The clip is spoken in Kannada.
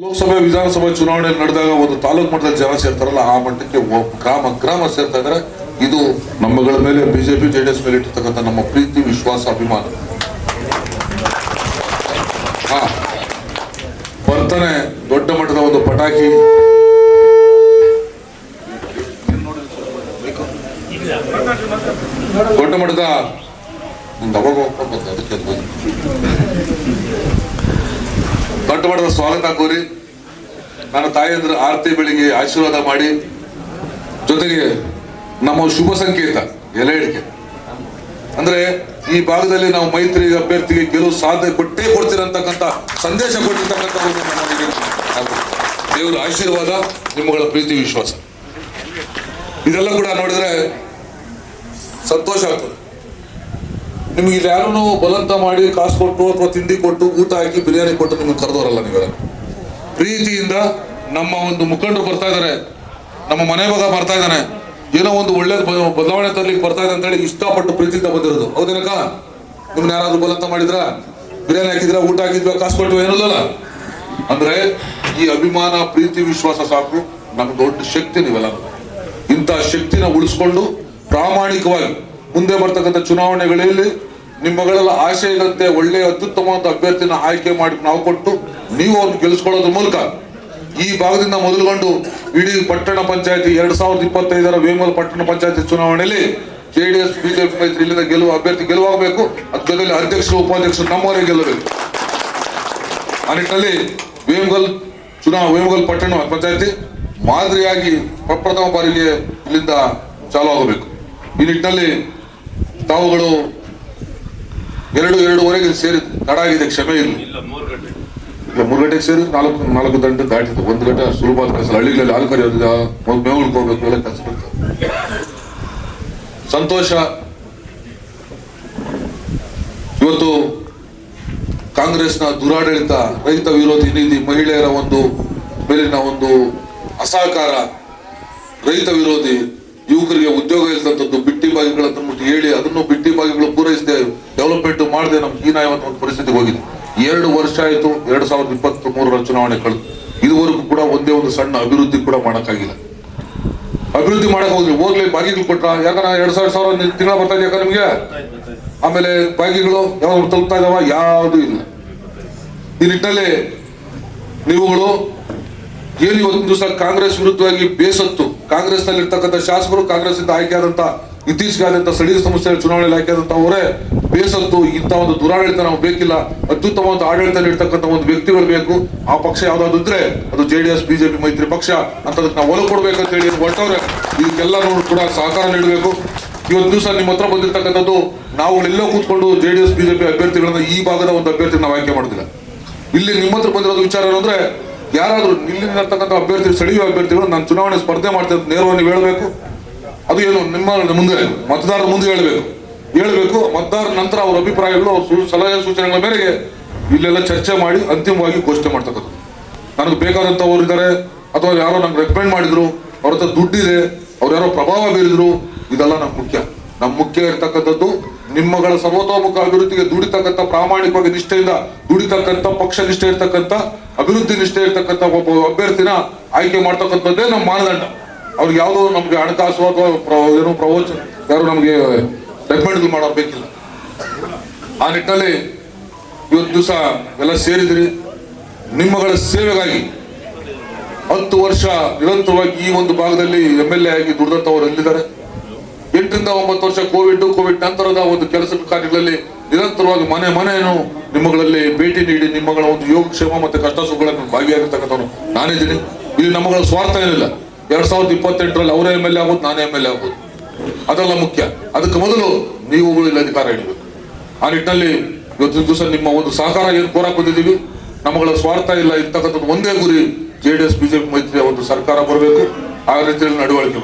ಲೋಕಸಭೆ ವಿಧಾನಸಭೆ ಚುನಾವಣೆ ನಡೆದಾಗ ಒಂದು ತಾಲೂಕು ಮಟ್ಟದಲ್ಲಿ ಜನ ಸೇರ್ತಾರಲ್ಲ, ಆ ಮಟ್ಟಕ್ಕೆ ಗ್ರಾಮ ಗ್ರಾಮ ಸೇರ್ತಾ ಇದ್ರೆ. ಇದು ನಮ್ಮಗಳ ಮೇಲೆ ಬಿಜೆಪಿ, ಜೆಡಿಎಸ್ ಮೇಲೆ ಇಟ್ಟಿರ್ತಕ್ಕಂಥ ನಮ್ಮ ಪ್ರೀತಿ, ವಿಶ್ವಾಸ, ಅಭಿಮಾನ. ಬರ್ತಾನೆ ದೊಡ್ಡ ಮಟ್ಟದ ಒಂದು ಪಟಾಕಿ. ದೊಡ್ಡ ಮಟ್ಟದ ಒಂದು ಅವಾಗ ಅದಕ್ಕೆ ಮಟ್ಟದ ಸ್ವಾಗತ ಕೋರಿ. ನನ್ನ ತಾಯಿಯಂದ್ರ ಆರತಿ ಬೆಳಿಗ್ಗೆ ಆಶೀರ್ವಾದ ಮಾಡಿ. ಜೊತೆಗೆ ನಮ್ಮ ಶುಭ ಸಂಕೇತ ಎಲೆ ಇಡಿಕೆ ಅಂದ್ರೆ ಈ ಭಾಗದಲ್ಲಿ ನಾವು ಮೈತ್ರಿ ಅಭ್ಯರ್ಥಿಗೆ ಗೆಲುವು ಸಾಧ್ಯ ಕೊಟ್ಟೇ ಕೊಡ್ತೀರಂತಕ್ಕಂಥ ಸಂದೇಶ ಕೊಟ್ಟಿರ್ತಕ್ಕಂಥ ದೇವರ ಆಶೀರ್ವಾದ, ನಿಮ್ಮಗಳ ಪ್ರೀತಿ, ವಿಶ್ವಾಸ. ಇದೆಲ್ಲ ಕೂಡ ನೋಡಿದ್ರೆ ಸಂತೋಷ ಆಗ್ತದೆ. ನಿಮ್ಗೆ ಇಲ್ಲಿ ಯಾರೂ ಬಲಂತ ಮಾಡಿ ಕಾಸು ಕೊಟ್ಟು ಅಥವಾ ತಿಂಡಿ ಕೊಟ್ಟು ಊಟ ಹಾಕಿ ಬಿರಿಯಾನಿ ಕೊಟ್ಟು ನಿಮ್ಗೆ ಕರೆದವರಲ್ಲ ನೀವೆಲ್ಲ ಪ್ರೀತಿಯಿಂದ ನಮ್ಮ ಒಂದು ಮುಖಂಡರು ಬರ್ತಾ ಇದ್ದಾರೆ ನಮ್ಮ ಮನೆ ಮಗ ಬರ್ತಾ ಇದ್ದಾನೆ ಏನೋ ಒಂದು ಒಳ್ಳೆ ಬದಲಾವಣೆ ತರ್ಲಿಕ್ಕೆ ಬರ್ತಾ ಇದೆ ಅಂತೇಳಿ ಇಷ್ಟಪಟ್ಟು ಪ್ರೀತಿಯಿಂದ ಬಂದಿರೋದು. ಹೌದೇನಕ್ಕ? ನಿಮ್ನ ಯಾರಾದ್ರೂ ಬಲಂತ ಮಾಡಿದ್ರ? ಬಿರಿಯಾನಿ ಹಾಕಿದ್ರ? ಊಟ ಹಾಕಿದ್ವಾ? ಕಾಸು ಕೊಟ್ಟು ಏನಿಲ್ಲಲ್ಲ ಅಂದ್ರೆ ಈ ಅಭಿಮಾನ, ಪ್ರೀತಿ, ವಿಶ್ವಾಸ ಸಾಕು. ನಮ್ಗೆ ದೊಡ್ಡ ಶಕ್ತಿ ನೀವೆಲ್ಲ. ಇಂಥ ಶಕ್ತಿನ ಉಳಿಸ್ಕೊಂಡು ಪ್ರಾಮಾಣಿಕವಾಗಿ ಮುಂದೆ ಬರ್ತಕ್ಕಂಥ ಚುನಾವಣೆಗಳಲ್ಲಿ ನಿಮ್ಮಗಳೆಲ್ಲ ಆಶಯದಂತೆ ಒಳ್ಳೆಯ ಅತ್ಯುತ್ತಮವಾದ ಅಭ್ಯರ್ಥಿನ ಆಯ್ಕೆ ಮಾಡಿ ನಾವು ಕೊಟ್ಟು ನೀವು ಅವ್ರನ್ನ ಗೆಲ್ಲಿಸ್ಕೊಳ್ಳೋದ್ರ ಮೂಲಕ ಈ ಭಾಗದಿಂದ ಮೊದಲುಗೊಂಡು ಇಡೀ ಪಟ್ಟಣ ಪಂಚಾಯತಿ ಎರಡ್ ಸಾವಿರದ ಇಪ್ಪತ್ತೈದರ ವೇಮಲ್ ಪಟ್ಟಣ ಪಂಚಾಯತಿ ಚುನಾವಣೆಯಲ್ಲಿ ಜೆಡಿಎಸ್, ಬಿಜೆಪಿ ಮೈತ್ರಿ ಇಲ್ಲಿಂದ ಗೆಲುವು ಅಭ್ಯರ್ಥಿ ಗೆಲುವಾಗಬೇಕು ಅದ್ರ ಜೊತೆಲಿ ಅಧ್ಯಕ್ಷರು, ಉಪಾಧ್ಯಕ್ಷರು ನಮ್ಮವರೇ ಗೆಲ್ಲಬೇಕು. ಆ ನಿಟ್ಟಿನಲ್ಲಿ ವೇಮಗಲ್ ಚುನಾವ, ವೇಮಗಲ್ ಪಟ್ಟಣ ಪಂಚಾಯತಿ ಮಾದರಿಯಾಗಿ ಪ್ರಪ್ರಥಮ ಬಾರಿಗೆ ಇಲ್ಲಿಂದ ಚಾಲು ಆಗಬೇಕು ಈ ನಿಟ್ಟಿನಲ್ಲಿ ತಾವುಗಳು ಎರಡು ಎರಡೂವರೆಗೆ ಸೇರಿ ತಡ ಆಗಿದೆ ಕ್ಷಮೆ ಇರಲಿ ಈಗ ಮೂರು ಗಂಟೆಗೆ ಸೇರಿ ನಾಲ್ಕು ನಾಲ್ಕು ಗಂಟೆ ದಾಟಿತ್ತು ಒಂದು ಗಂಟೆ ಸುಲಭ ಕೆಲಸ ಹಳ್ಳಿಗಳಲ್ಲಿ ಹಾಲು ಕರೆಯೋದಿಲ್ಲ ಮೇವು ಉಳ್ಕೋಬೇಕು ಎಲ್ಲ ಕೆಲಸ ಬರ್ತದೆ ಸಂತೋಷ. ಇವತ್ತು ಕಾಂಗ್ರೆಸ್ನ ದುರಾಡಳಿತ ರೈತ ವಿರೋಧಿ ನೀತಿ ಮಹಿಳೆಯರ ಒಂದು ಮೇಲಿನ ಒಂದು ಅಸಹಕಾರ ರೈತ ವಿರೋಧಿ ಯುವಕರಿಗೆ ಉದ್ಯೋಗ ಇಲ್ಲದಂಥದ್ದು ಬಿಟ್ಟಿ ಬಾಗಿಗಳನ್ನು ಹೇಳಿ ಅದನ್ನು ಬಿಟ್ಟಿ ಬಾಗಿಗಳು ಪೂರೈಸದೆ ಡೆವಲಪ್ಮೆಂಟ್ ಮಾಡದೆ ನಮ್ಗೆ ಇವತ್ತು ಒಂದು ಪರಿಸ್ಥಿತಿ ಹೋಗಿದೆ. ಎರಡು ವರ್ಷ ಆಯಿತು, ಎರಡು ಸಾವಿರದ ಇಪ್ಪತ್ತ್ ಮೂರರ ಚುನಾವಣೆ ಕಳೆದು. ಇದುವರೆಗೂ ಕೂಡ ಒಂದೇ ಒಂದು ಸಣ್ಣ ಅಭಿವೃದ್ಧಿ ಕೂಡ ಮಾಡೋಕ್ಕಾಗಿಲ್ಲ. ಅಭಿವೃದ್ಧಿ ಮಾಡಕ್ ಹೋಗ್ಲಿ ಹೋಗ್ಲಿ ಬಾಗಿಗಳು ಕೊಟ್ರ. ಯಾಕಂದ್ರೆ ಎರಡ್ ಸಾವಿರ ಸಾವಿರ ತಿಂಗಳ ಬರ್ತಾ ಇದೆಯಾ ನಿಮ್ಗೆ? ಆಮೇಲೆ ಬಾಗಿಗಳು ಯಾವಾಗ ತಲುಪ್ತಾ ಇದಾವ? ಯಾವುದು ಇಲ್ಲ. ಈ ನಿಟ್ಟಿನಲ್ಲಿ ನೀವುಗಳು ಏನು ಇವತ್ತು ದಿವಸ ಕಾಂಗ್ರೆಸ್ ವಿರುದ್ಧವಾಗಿ ಬೇಸತ್ತು. ಕಾಂಗ್ರೆಸ್ನಲ್ಲಿ ಇರ್ತಕ್ಕಂಥ ಶಾಸಕರು ಕಾಂಗ್ರೆಸ್ ಇಂದ ಆಯ್ಕೆಯಾದಂತ ಇತ್ತೀಚೆಗೆ ಸ್ಥಳೀಯ ಸಂಸ್ಥೆಗಳ ಚುನಾವಣೆ ಇಲಾಖೆಯಾದಂಥ ಅವರೇ ಬೇಸತ್ತು ಇಂಥ ಒಂದು ದುರಾಡಳಿತ ನಾವು ಬೇಕಿಲ್ಲ ಅತ್ಯುತ್ತಮವಾದ ಆಡಳಿತ ನೀಡ್ತಕ್ಕಂಥ ಒಂದು ವ್ಯಕ್ತಿಗಳು ಬೇಕು. ಆ ಪಕ್ಷ ಯಾವ್ದಾದ್ರು ಇದ್ರೆ ಅದು ಜೆ ಡಿ ಎಸ್ ಬಿಜೆಪಿ ಮೈತ್ರಿ ಪಕ್ಷ. ಅಂತದಕ್ಕೆ ನಾವು ಒಲವು ಕೊಡ್ಬೇಕಂತ ಹೇಳಿ ಹೊರಟವ್ರೆ. ಇದಕ್ಕೆಲ್ಲರೂ ಕೂಡ ಸಹಕಾರ ನೀಡಬೇಕು. ಇವತ್ತು ದಿವಸ ನಿಮ್ಮ ಹತ್ರ ಬಂದಿರತಕ್ಕಂಥದ್ದು ನಾವು ಎಲ್ಲೋ ಕೂತ್ಕೊಂಡು ಎಸ್ ಬಿಜೆಪಿ ಅಭ್ಯರ್ಥಿಗಳನ್ನ ಈ ಭಾಗದ ಒಂದು ಅಭ್ಯರ್ಥಿ ನಾವು ಆಯ್ಕೆ ಮಾಡೋದಿಲ್ಲ ಇಲ್ಲಿ ನಿಮ್ಮ ಹತ್ರ ಬಂದಿರೋದು ವಿಚಾರ ಏನಂದ್ರೆ, ಯಾರಾದರೂ ಇಲ್ಲಿರ್ತಕ್ಕಂಥ ಅಭ್ಯರ್ಥಿ ಸ್ಥಳೀಯ ಅಭ್ಯರ್ಥಿಗಳು, ನಾನು ಚುನಾವಣೆ ಸ್ಪರ್ಧೆ ಮಾಡ್ತೇನೆ ಅಂತ ನೇರವಾಗಿ ಹೇಳಬೇಕು. ಅದು ಏನು ನಿಮ್ಮ ಮುಂದೆ ಮತದಾರರ ಮುಂದೆ ಹೇಳಬೇಕು. ಹೇಳಬೇಕು, ಮತದಾರರ ನಂತರ ಅವರ ಅಭಿಪ್ರಾಯಗಳು, ಅವ್ರ ಸಲಹೆ ಸೂಚನೆಗಳ ಮೇರೆಗೆ ಇಲ್ಲೆಲ್ಲ ಚರ್ಚೆ ಮಾಡಿ ಅಂತಿಮವಾಗಿ ಘೋಷಣೆ ಮಾಡ್ತಕ್ಕಂಥದ್ದು ನನಗೆ ಬೇಕಾದಂಥವ್ರು ಇದ್ದಾರೆ, ಅಥವಾ ಯಾರೋ ನಂಗೆ ರೆಕಮೆಂಡ್ ಮಾಡಿದ್ರು, ಅವ್ರ ಹತ್ರ ದುಡ್ಡಿದೆ, ಅವ್ರು ಯಾರೋ ಪ್ರಭಾವ ಬೀರಿದ್ರು, ಇದೆಲ್ಲ ನಮ್ಮ ಮುಖ್ಯ. ನಮ್ಮ ಮುಖ್ಯ ಇರ್ತಕ್ಕಂಥದ್ದು ನಿಮ್ಮಗಳ ಸರ್ವತೋಮುಖ ಅಭಿವೃದ್ಧಿಗೆ ದುಡಿತಕ್ಕಂಥ ಪ್ರಾಮಾಣಿಕವಾಗಿ ನಿಷ್ಠೆಯಿಂದ, ದುಡಿತಕ್ಕಂಥ ಪಕ್ಷ ನಿಷ್ಠೆ ಇರ್ತಕ್ಕಂಥ, ಅಭಿವೃದ್ಧಿ ನಿಷ್ಠೆ ಇರ್ತಕ್ಕಂಥ ಒಬ್ಬ ಅಭ್ಯರ್ಥಿನ ಆಯ್ಕೆ ಮಾಡ್ತಕ್ಕಂಥದ್ದೇ ನಮ್ಮ ಮಾನದಂಡ. ಅವ್ರಿಗೆ ಯಾವುದೋ ನಮ್ಗೆ ಹಣಕಾಸು ಅಥವಾ ಏನೋ ಪ್ರವಚನ, ಯಾರು ನಮಗೆ ರೆಕಮೆಂಡ್ ಮಾಡೋರು ಬೇಕಿಲ್ಲ ಆ ನಿಟ್ಟಿನಲ್ಲಿ ಇವತ್ತು ದಿವಸ ಎಲ್ಲ ಸೇರಿದ್ರಿ. ನಿಮ್ಮಗಳ ಸೇವೆಗಾಗಿ ಹತ್ತು ವರ್ಷ ನಿರಂತರವಾಗಿ ಈ ಒಂದು ಭಾಗದಲ್ಲಿ ಎಂ ಎಲ್ ಎ ಆಗಿ ದುಡಿದಂತವರು ಎಲ್ಲಿದ್ದಾರೆ ಎಂಟರಿಂದ ಒಂಬತ್ತು ವರ್ಷ ಕೋವಿಡ್ ಕೋವಿಡ್ ನಂತರದ ಒಂದು ಕೆಲಸ ಕಾರ್ಯಗಳಲ್ಲಿ ನಿರಂತರವಾಗಿ ಮನೆ ಮನೆಯನ್ನು ನಿಮ್ಮಗಳಲ್ಲಿ ಭೇಟಿ ನೀಡಿ ನಿಮ್ಮಗಳ ಒಂದು ಯೋಗಕ್ಷೇಮ ಮತ್ತು ಕಷ್ಟ ಸುಖಗಳನ್ನು ಭಾಗಿಯಾಗಿರ್ತಕ್ಕಂಥವ್ರು ನಾನಿದ್ದೀನಿ. ಇಲ್ಲಿ ನಮ್ಮಗಳ ಸ್ವಾರ್ಥ ಏನಿಲ್ಲ ಎರಡ್ ಸಾವಿರದ ಇಪ್ಪತ್ತೆಂಟರಲ್ಲಿ ಅವರೇ ಎಂ ಎಲ್ ಎ ಆಗ್ಬೋದು, ನಾನೇ ಎಂ ಎಲ್ ಎ ಆಗ್ಬೋದು. ಅದೆಲ್ಲ ಮುಖ್ಯ. ಅದಕ್ಕೆ ಮೊದಲು ನೀವುಗಳು ಇಲ್ಲಿ ಅಧಿಕಾರ ಹಿಡಿಬೇಕು ಆ ನಿಟ್ಟಿನಲ್ಲಿ ಇವತ್ತಿನ ದಿವಸ ನಿಮ್ಮ ಒಂದು ಸಹಕಾರ ಏನು ಕೋರಕ್ ಬಂದಿದ್ದೀವಿ ನಮ್ಮಗಳ ಸ್ವಾರ್ಥ ಇಲ್ಲ ಇರ್ತಕ್ಕಂಥದ್ದು ಒಂದೇ ಗುರಿ ಜೆ ಡಿ ಎಸ್ ಬಿಜೆಪಿ ಮೈತ್ರಿಯ ಒಂದು ಸರ್ಕಾರ ಬರಬೇಕು. ಆ ರೀತಿಯಲ್ಲಿ ನಡವಳಿಕೆ.